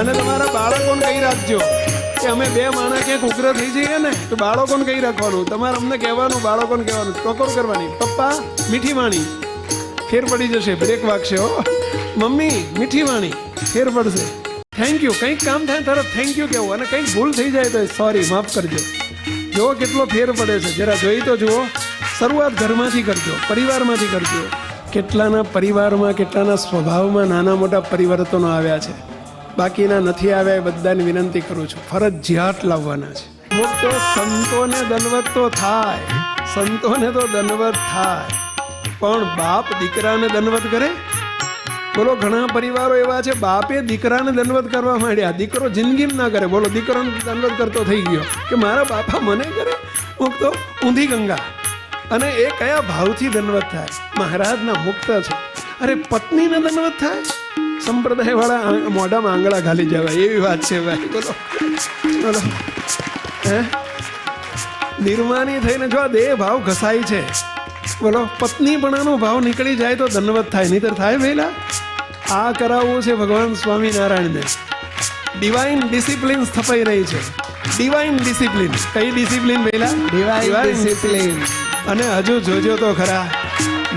અને તમારા બાળકોને કહી રાખજો. કે અમે બે માણસ ક્યાંક ઉગ્ર થઈ જઈએ ને, તો બાળકોને કહી રાખવાનું. તમારે અમને કહેવાનું, બાળકોને કહેવાનું. ટકોર કરવાની. પપ્પા, મીઠી વાણી. ફેર પડી જશે. બ્રેક વાગશે, હો. મમ્મી, મીઠી વાણી. ફેર પડશે. થેન્ક યુ કંઈક કામ થાય તરત થેન્ક યુ કહેવું. અને કંઈક ભૂલ થઈ જાય તો સોરી માફ કરજો. જુઓ કેટલો ફેર પડે છે. જરા જોઈ તો જુઓ. શરૂઆત ઘરમાંથી કરજો. પરિવારમાંથી કરજો. કેટલાના પરિવારમાં, કેટલાના સ્વભાવમાં નાના મોટા પરિવર્તનો આવ્યા છે. બાકીના નથી આવ્યા એ બધાને વિનંતી કરું છું. ફરજિયાત લાવવાના છે. અમુક સંતોને દલવત તો થાય, સંતોને તો દનવત થાય. પણ બાપ દીકરાને દંડવત કરે? બોલો, ઘણા પરિવારો એવા છે, બાપે દીકરાને દંડવત કરવા માંડ્યા. દીકરો જિંદગીમાં ના કરે. બોલો, દીકરોને દંડવત કરતો થઈ ગયો. કે મારા બાપા મને કરે? હું તો ઊંધી ગંગા. અને એ કયા ભાવથી દંડવત થાય? મહારાજના મુક્ત છે. અરે, પત્નીને દંડવત થાય? સંપ્રદાય વાળા મોઢામાં આંગળા ખાલી જવાય એવી વાત છે ભાઈ. બોલો. બોલો. હે? નિર્માની થઈને જો આ દેહ ભાવ ઘસાય છે બોલો પત્નીપણાનો ભાવ નીકળી જાય તો ધનવત થાય નહીતર થાય પહેલા આ કરાવવું છે ભગવાન સ્વામિનારાયણને. ડિવાઇન ડિસિપ્લિન સ્થપાઈ રહી છે. ડિવાઇન ડિસિપ્લિન કઈ ડિસિપ્લિન પહેલા ડિવાઇન ડિસિપ્લિન અને હજુ જોજો તો ખરા.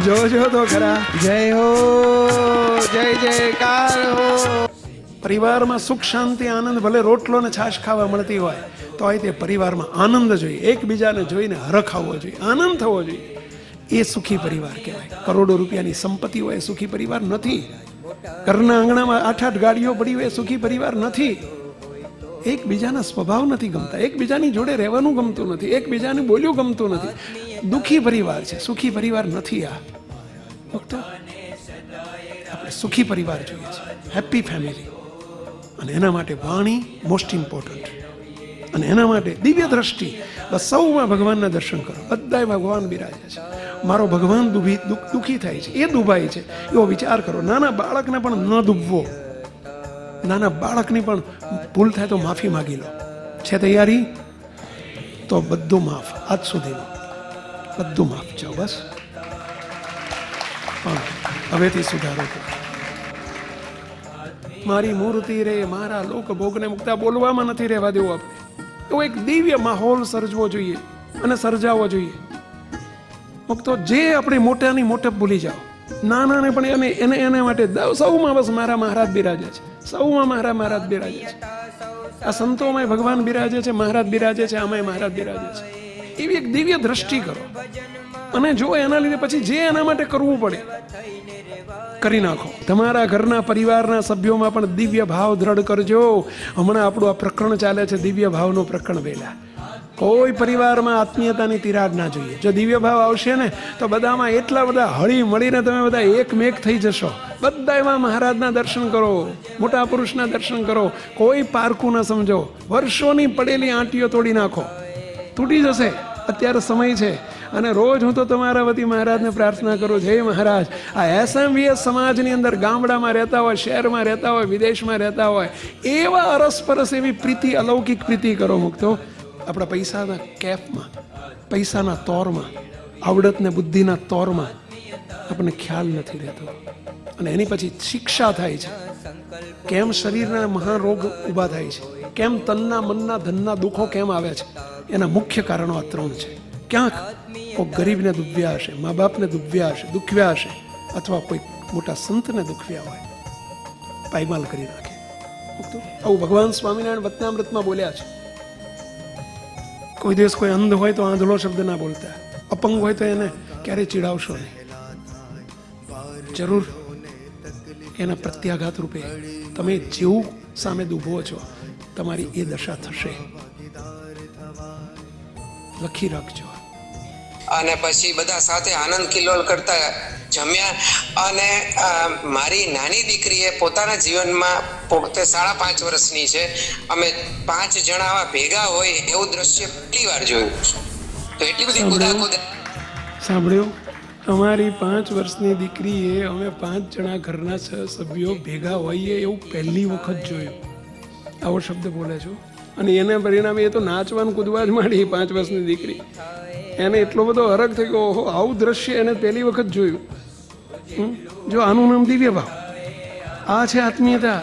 જોજો તો ખરા. જય હો, જય જયકાર હો. પરિવારમાં સુખ, શાંતિ, આનંદ, ભલે રોટલો ને છાશ ખાવા મળતી હોય તો તે પરિવારમાં આનંદ જોઈએ. એકબીજાને જોઈને હરખ જોઈએ, આનંદ થવો જોઈએ. એ સુખી પરિવાર કહેવાય. કરોડો રૂપિયાની સંપત્તિ હોય એ સુખી પરિવાર નથી. ઘરના આંગણામાં આઠ આઠ ગાડીઓ પડી હોય એ સુખી પરિવાર નથી. એકબીજાના સ્વભાવ નથી ગમતા. એકબીજાની જોડે રહેવાનું ગમતું નથી. એકબીજાને બોલ્યું ગમતું નથી. દુખી પરિવાર છે. સુખી પરિવાર નથી આ. ભક્તો, આપણે સુખી પરિવાર જોઈએ છે. હેપી ફેમિલી અને એના માટે વાણી મોસ્ટ ઇમ્પોર્ટન્ટ અને એના માટે દિવ્ય દ્રષ્ટિ. બસ સૌમાં ભગવાનના દર્શન કરો. બધાય ભગવાન બિરાજે છે. મારો ભગવાન દુભી, દુઃખ થાય છે. એ દુભાય છે. એવો વિચાર કરો. નાના બાળકને પણ ન દુભવો. નાના બાળકની પણ ભૂલ થાય તો માફી માગી લો. છે તૈયારી? તો બધું માફ. આજ સુધીનું બધું માફ છો બસ. હવેથી સુધારો મારી મૂર્તિ રે, મારા લોક ભોગને મુકતા બોલવામાં નથી રહેવા દેવું આપણે. એવો એક દિવ્ય માહોલ સર્જવો જોઈએ અને સર્જાવવો જોઈએ. મુક્તો જે આપણે મોટાની મોટપ ભૂલી જાઓ. નાનાને પણ એને એને, એના માટે સૌમાં બસ મારા મહારાજ બિરાજે છે. સૌમાં મારા મહારાજ બિરાજે છે. આ સંતોમાં ભગવાન બિરાજે છે, મહારાજ બિરાજે છે, આમાંય મહારાજ બિરાજે છે. એવી એક દિવ્ય દ્રષ્ટિ કરો. અને જો એના લીધે પછી જે એના માટે કરવું પડે, કરી નાખો. તમારા ઘરના પરિવારના સભ્યોમાં પણ દિવ્ય ભાવ દ્રઢ કરજો. હમણાં આપણું આ પ્રકરણ ચાલે છે, દિવ્ય ભાવનું પ્રકરણ વેલા. કોઈ પરિવારમાં આત્મીયતાની તિરાડ ના જોઈએ. જો દિવ્ય ભાવ આવશે ને, તો બધામાં એટલા બધા હળી મળીને તમે બધા એકમેક થઈ જશો. બધા એમાં મહારાજના દર્શન કરો, મોટા પુરુષના દર્શન કરો. કોઈ પારકું ન સમજો. વર્ષોની પડેલી આંટીઓ તોડી નાખો. તૂટી જશે. અત્યારે સમય છે. અને રોજ હું તો તમારા વતી મહારાજને પ્રાર્થના કરું જય મહારાજ, આ એસએમવીએસ સમાજની અંદર ગામડામાં રહેતા હોય, શહેરમાં રહેતા હોય, વિદેશમાં રહેતા હોય, એવા અરસપરસ એવી પ્રીતિ, અલૌકિક પ્રીતિ કરો મુક્તો. આપણા પૈસાના કેફમાં, પૈસાના તોરમાં, આવડતને બુદ્ધિના તોરમાં આપણને ખ્યાલ નથી રહેતો. અને એની પછી શિક્ષા થાય છે. કેમ શરીરના મહારોગ ઊભા થાય છે? કેમ તનના મનના ધનના દુઃખો કેમ આવે છે? એના મુખ્ય કારણો આ ત્રણ છે. ક્યાંક કોઈ ગરીબને દુભ્યા હશે મા બાપને દુભ્યા હશે, દુખ્યા હશે, અથવા કોઈ મોટા સંતને દુખવ્યા હોય, પાયમાલ કરી નાખે. આવું ભગવાન સ્વામિનારાયણ વતનામૃતમાં બોલ્યા છે. કોઈ દિવસ કોઈ અંધ હોય તો આંધળો શબ્દ ના બોલતા. અપંગ હોય તો એને ક્યારેય ચીડાવશો નહીં. જરૂર એના પ્રત્યાઘાત રૂપે તમે જેવું સામે દુભો છો, તમારી એ દશા થશે. લખી રાખજો. અને પછી બધા સાથે આનંદ કિલ્લોલ કરતા જમ્યા અને મારી નાની દીકરીએ પોતાના જીવનમાં પોતે સાડા પાંચ વર્ષની છે. અમે પાંચ જણા ભેગા હોય એવું દ્રશ્ય પહેલી વાર જોયું. તો એટલી બધી કુદાકુદ સાંભળ્યું? અમારી પાંચ વર્ષની દીકરીએ અમે પાંચ જણા ઘરના સભ્યો ભેગા હોઈએ એવું પહેલી વખત જોયું. આવો શબ્દ બોલે છો? અને એના પરિણામે એ તો નાચવાનું કૂદવા જ માંડી પાંચ વર્ષની દીકરી. એને એટલો બધો અરગ થઈ ગયો, ઓહો, આવું દ્રશ્ય એને પહેલી વખત જોયું? જો આનું નામ દિવ્ય ભાવ. આ છે આત્મીયતા.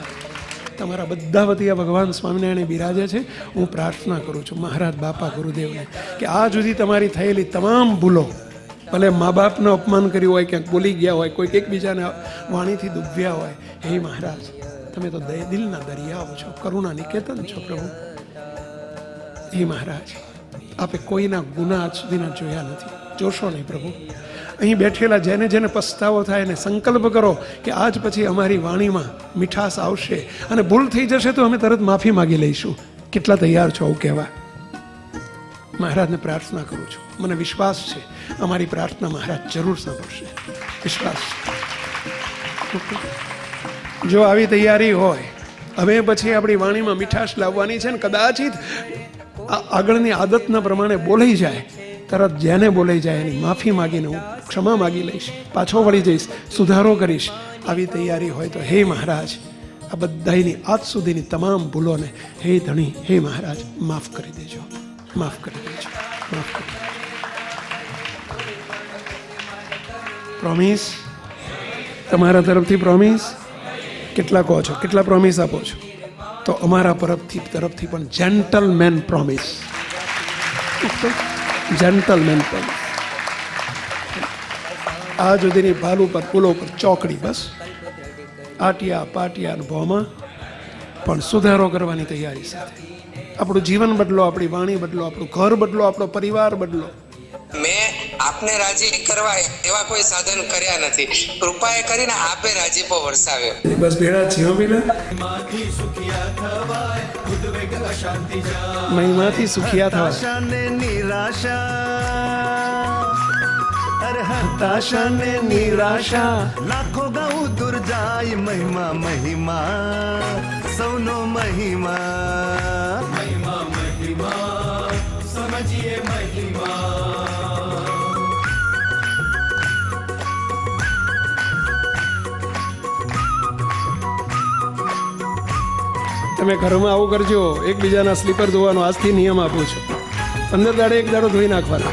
તમારા બધા વતી ભગવાન સ્વામિનારાયણ બિરાજે છે. હું પ્રાર્થના કરું છું મહારાજ બાપા ગુરુદેવને કે આ સુધી તમારી થયેલી તમામ ભૂલો, ભલે મા બાપને અપમાન કર્યું હોય, ક્યાંક બોલી ગયા હોય, કોઈક એકબીજાને વાણીથી દુભ્યા હોય, હે મહારાજ, તમે તો દિલના દરિયાઓ છો કરુણા નિકેતન છો પ્રભુ. હે મહારાજ, આપે કોઈના ગુના આજ સુધીના જોયા નથી. જોશો નહીં પ્રભુ. અહીં બેઠેલા જેને જેને પસ્તાવો થાય એને સંકલ્પ કરો કે આજ પછી અમારી વાણીમાં મીઠાશ આવશે અને ભૂલ થઈ જશે તો અમે તરત માફી માગી લઈશું. કેટલા તૈયાર છો આવું કહેવા? મહારાજને પ્રાર્થના કરું છું. મને વિશ્વાસ છે. અમારી પ્રાર્થના મહારાજ જરૂર સાંભળશે. વિશ્વાસ. જો આવી તૈયારી હોય, હવે પછી આપણી વાણીમાં મીઠાશ લાવવાની છે ને કદાચિત આગળની આદતના પ્રમાણે બોલાઈ જાય, તરત જેને બોલાઈ જાય એની માફી માગીને હું ક્ષમા માગી લઈશ, પાછો વળી જઈશ, સુધારો કરીશ, આવી તૈયારી હોય તો હે મહારાજ, આ બધાની આજ સુધીની તમામ ભૂલોને હે ધણી, હે મહારાજ, માફ કરી દેજો, માફ કરી દેજો, માફ કરી દેજો. પ્રોમિસ તમારા તરફથી પ્રોમિસ કેટલા કહો છો? કેટલા પ્રોમિસ આપો છો? તો અમારા તરફથી તરફથી પણ જેન્ટલમેન પ્રોમિસ જેન્ટલમેન પ્રોમિસ આ સુધીની ભાલ ઉપર પુલો ઉપર ચોકડી બસ. આટિયા પાટિયા અનુભવમાં પણ સુધારો કરવાની તૈયારી સાથે. આપણું જીવન બદલો, આપણી વાણી બદલો, આપણું ઘર બદલો, આપણો પરિવાર બદલો. મેં આપને રાજી કરવા એવા કોઈ સાધન કર્યા નથી. કૃપાએ કરીને આપે રાજીપો વરસાવ્યો. બસ ભેળા છીએ પેલા મહિમાથી સુખિયા થવા. નિરાશા. અરે હતાશા ને નિરાશા. લાખો ગાઉં દૂર જાય મહિમા મહિમા. સૌનો મહિમા. તમે ઘરમાં આવું કરજો. એકબીજાના સ્લીપર ધોવાનો આજથી નિયમ આપું છું. પંદર દાડે એક દાડો ધોઈ નાખવાનો.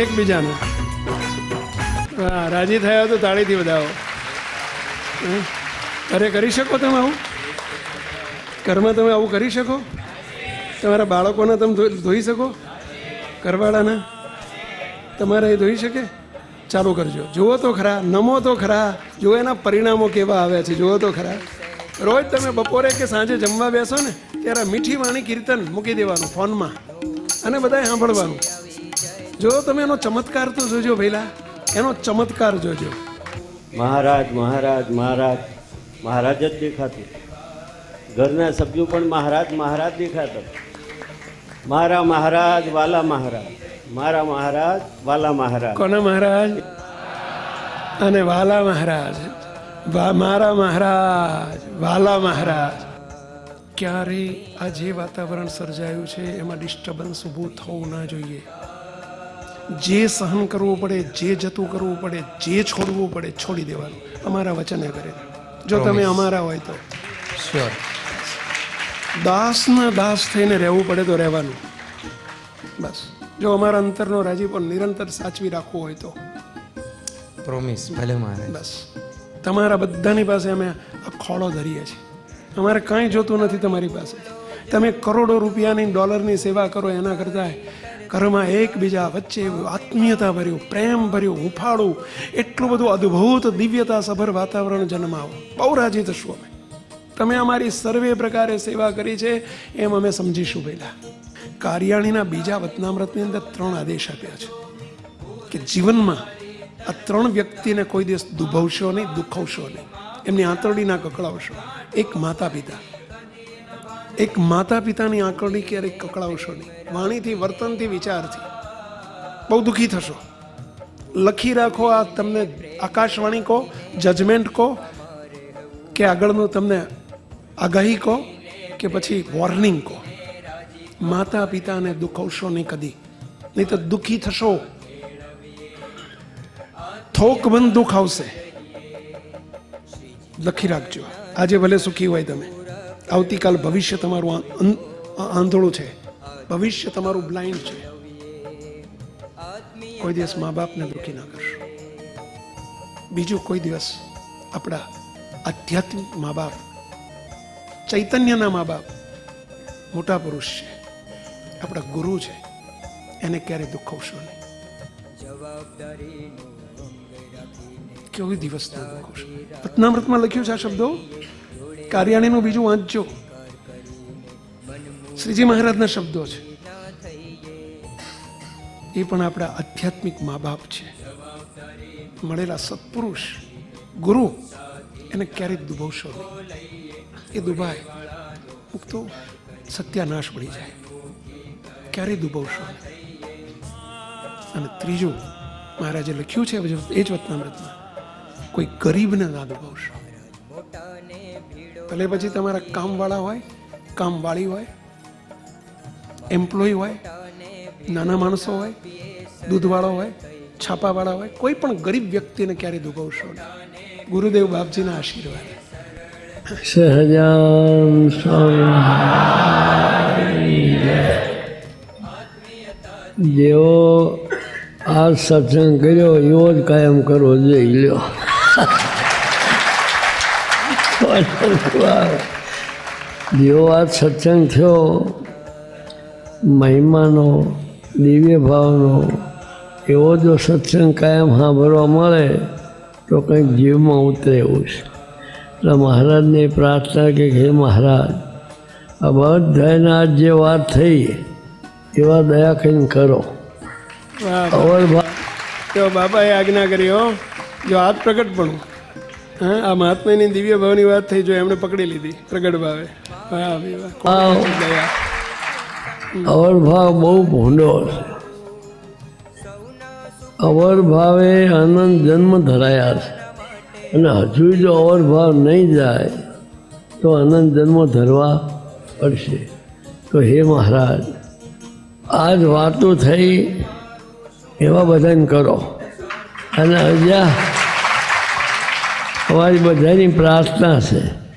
એકબીજાને. હા, રાજી થયા તો તાળીથી હમ? અરે કરી શકો તમે આવું? ઘરમાં તમે આવું કરી શકો? તમારા બાળકોને તમે ધોઈ શકો? ઘરવાળાના? તમારે એ ધોઈ શકે? ચાલુ કરજો. જુઓ તો ખરા, નમો તો ખરા. જુઓ એના પરિણામો કેવા આવ્યા છે. જુઓ તો ખરા. રોજ તમે બપોરે કે સાંજે જમવા બેસો ને ત્યારે મીઠી વાણી કીર્તન મૂકી દેવાનું ફોનમાં અને બધાએ સાંભળવાનું. જો તમે એનો ચમત્કાર તો જોજો ભઈલા એનો ચમત્કાર જોજો. મહારાજ મહારાજ મહારાજ મહારાજ જ દેખાતું. ઘરના સભ્યો પણ મહારાજ મહારાજ દેખાતા. મારા મહારાજ વાલા મહારાજ. મારા મહારાજ વાલા મહારાજ. કોના મહારાજ? અને વાલા મહારાજ. મારા મહારાજ વાલા મહારાજ. ક્યારે આ જે વાતાવરણ સર્જાયું છે એમાં ડિસ્ટર્બન્સ ઊભું થવું ના જોઈએ. જે સહન કરવું પડે જે જતું કરવું પડે જે છોડવું પડે છોડી દેવાનું. અમારા વચને કરે. જો તમે અમારા હોય તો. શ્યોર દાસના દાસ થઈને રહેવું પડે તો રહેવાનું. બસ. જો અમારા અંતરનો રાજીપો નિરંતર સાચવી રાખવો હોય તો. પ્રોમિસ ભલે મારે બસ. તમારા બધાની પાસે અમે આ ખોળો ધરીએ છીએ. અમારે કાંઈ જોતું નથી તમારી પાસે તમે કરોડો રૂપિયાની ડોલરની સેવા કરો, એના કરતાં ઘરમાં એકબીજા વચ્ચે આત્મીયતા ભર્યું, પ્રેમ ભર્યું, હુંફાળું, એટલું બધું અદ્ભુત દિવ્યતા સભર વાતાવરણ જન્માવો. બહુ રાજી થશું અમે. તમે અમારી સર્વે પ્રકારે સેવા કરી છે એમ અમે સમજીશું પહેલાં. કાર્યાણીના બીજા વતનામ્રતની અંદર ત્રણ આદેશ આપ્યા છે કે જીવનમાં આ ત્રણ વ્યક્તિને કોઈ દિવસ દુભવશો નહીં, દુખવશો નહીં. એમની આંતરડી ના કકળાવશો એક માતા પિતા એક માતા પિતાની આંકડી ક્યારેક કકળાવશો નહીં. વાણીથી, વર્તનથી, વિચારથી. બહુ દુઃખી થશો. લખી રાખો આ તમને આકાશવાણી કહો જજમેન્ટ કહો, કે આગળનું તમને આગાહી કહો, કે પછી વોર્નિંગ કહો. માતા પિતાને દુખવશો નહીં કદી. નહીં તો દુઃખી થશો. થોક બંધ દુઃખ આવશે લખી રાખજો આજે ભલે સુખી હોય તમે આવતીકાલ ભવિષ્ય તમારું આંધળું છે ભવિષ્ય તમારું બ્લાઇન્ડ છે કોઈ દિવસ મા બાપને દુઃખી ના કરશો બીજું કોઈ દિવસ આપણા આધ્યાત્મિક મા બાપ ચૈતન્યના મા બાપ મોટા પુરુષ છે આપણા ગુરુ છે એને ક્યારેય દુઃખવશો નહીં કેવી દિવસ દુઃખવશો પત્નામૃતમાં લખ્યું છે આ શબ્દો? કાર્યાણીનું બીજું વાંચજો શ્રીજી મહારાજના શબ્દો છે. એ પણ આપણા આધ્યાત્મિક મા બાપ છે. મળેલા સત્પુરુષ, ગુરુ, એને ક્યારેક દુભવશો એ દુભાય અમુક તો સત્યાનાશ પડી જાય. ક્યારેય દુભવશો અને ત્રીજું, મહારાજે લખ્યું છે, એ જ વતનામૃતમાં કોઈ ગરીબને ના દુભાવશો ભલે પછી તમારા કામવાળા હોય, કામવાળી હોય એમ્પ્લોય હોય, નાના માણસો હોય, દૂધવાળો હોય, છાપાવાળા હોય, કોઈ પણ ગરીબ વ્યક્તિને ક્યારેય દુભાવશો ગુરુદેવ બાપજીના આશીર્વાદ. સહજાન સ્વામી. આ સત્સંગ કર્યો, એવો જ કાયમ કરવો જોઈ લ્યો. જેવો આ સત્સંગ થયો મહિમાનો દિવ્ય ભાવનો એવો જો સત્સંગ કાયમ સાંભળવા મળે તો કંઈક જીવમાં ઉતરે એવું છે. એટલે મહારાજને પ્રાર્થના કે હે મહારાજ આ બધાને આજ જે વાત થઈ એવા દયા કરીને કરો. તો બાપાએ આજ્ઞા કરી હો. જો હાથ પ્રગટ પણ. હા આ મહાત્માની દિવ્ય ભાવની વાત થઈ જો એમણે પકડી લીધી પ્રગટ ભાવે અવર ભાવ બહુ ભૂંડો છે. અવર ભાવે આનંદ જન્મ ધરાયા છે. અને હજુ જો અવર ભાવ નહીં જાય તો આનંદ જન્મ ધરવા પડશે. તો હે મહારાજ આજ વાતો થઈ એવા બધાને કરો. અને હજા અમારી બધાની પ્રાર્થના છે.